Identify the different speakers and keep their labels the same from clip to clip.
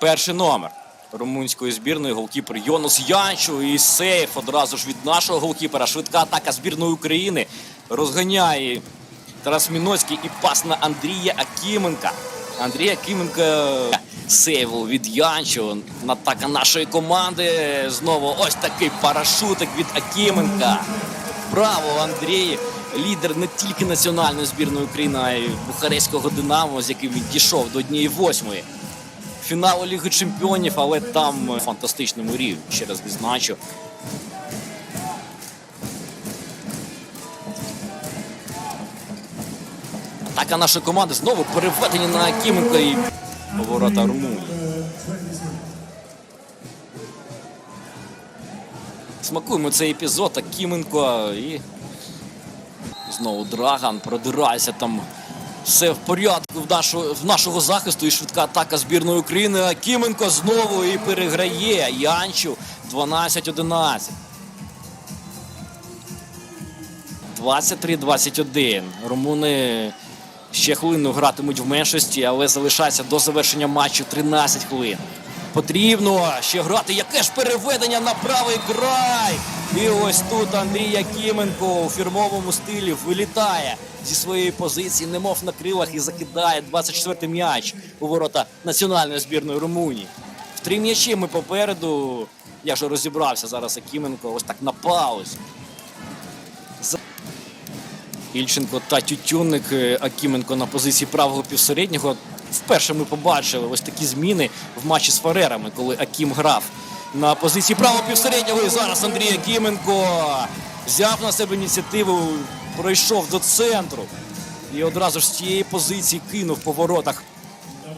Speaker 1: Перший номер румунської збірної голкіпер Йонус Янчу і сейф одразу ж від нашого голкіпера. Швидка атака збірної України розганяє Тарас Міноцький і пас на Андрія Акіменка. Андрій Акіменка сейву від Янчу. Атака нашої команди. Знову ось такий парашутик від Акіменка. Браво, Андрій! Лідер не тільки національної збірної України, а й Бухарестського Динамо, з яким він дійшов до однієї восьмої фіналу Ліги Чемпіонів, але там е, фантастичному рівні, ще раз відзначу. Атака нашої команди знову переведення на Акіменка і поворота Румунії. Смакуємо цей епізод Акіменко і знову Драган продирається там. Все в порядку в, нашого, в нашого захисту і швидка атака збірної України. Акіменко знову і переграє. Янчу 12-11. 23-21. Румуни ще хвилину гратимуть в меншості, але залишається до завершення матчу 13 хвилин. Потрібно ще грати. Яке ж переведення на правий край. І ось тут Андрій Якименко у фірмовому стилі вилітає зі своєї позиції, немов на крилах і закидає 24-й м'яч у ворота національної збірної Румунії. В три м'ячі ми попереду. Я вже розібрався зараз Якименко. Ось так на паузі. Ільченко та Тютюнник е, Акіменко на позиції правого півсереднього. Вперше ми побачили ось такі зміни в матчі з Фарерами, коли Акім грав на позиції правого півсереднього. І зараз Андрій Акіменко взяв на себе ініціативу, пройшов до центру і одразу ж з цієї позиції кинув по воротах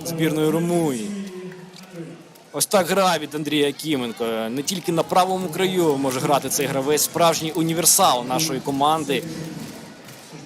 Speaker 1: збірної Румунії. Ось так гра від Андрія Акіменко. Не тільки на правому краю може грати цей гравець, справжній універсал нашої команди.